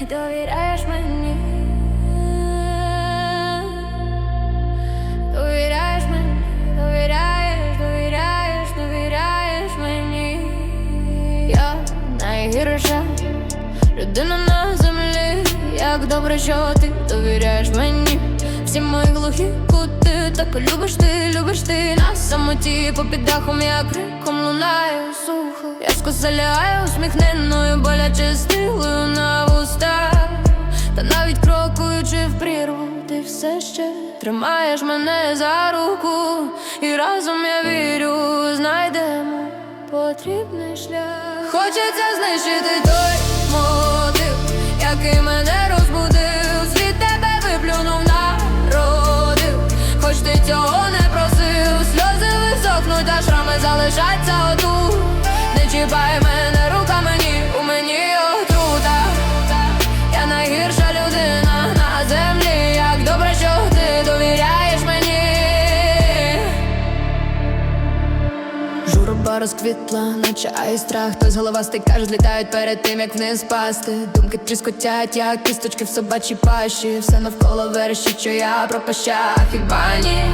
довіряєш мені. Довіряєш мені, довіряєш, довіряєш, довіряєш мені. Я найгірша людина на землі. Як добре, що ти довіряєш мені. Всі мої глухі кути, так любиш ти, любиш ти на самоті попід дахом, я криком лунаю сухо. Я скоселяю усміхненою, боляче стилою на тримаєш мене за руку, і разом я вірю, знайдемо потрібний шлях. Хочеться знищити той мотив, який мене розбудив, світ тебе виплюнув народив, хоч ти цього не просив, сльози висохнуть, а шрами залишаться отут. Не чіпай мене Журба розквітла, наче і страх, хтось головастий каже, злітають перед тим, як вниз пасти. Думки тріскотять, як кісточки в собачій пащі. Все навколо верещить, що я пропаща, хіба ні?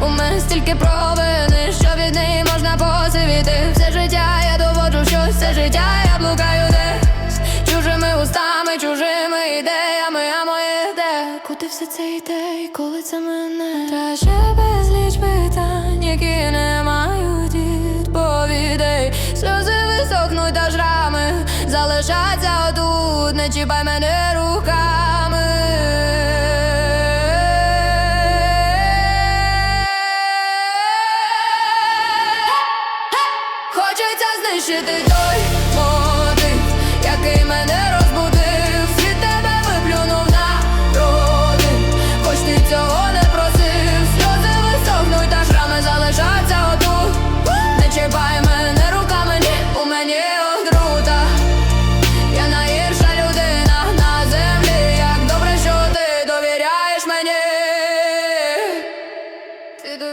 У мене стільки провини, що від неї можна посивіти. Все життя я доводжу, що все життя я блукаю десь Чужими устами, чужими ідеями, а моє де Куди все це йде, і коли це мене? Та залишаться отут, не чіпай мене руками. Хочеться знищити той.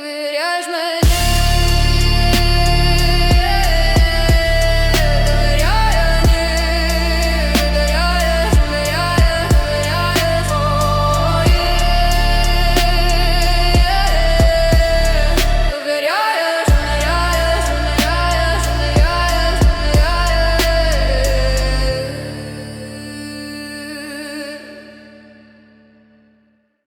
доверяешь мне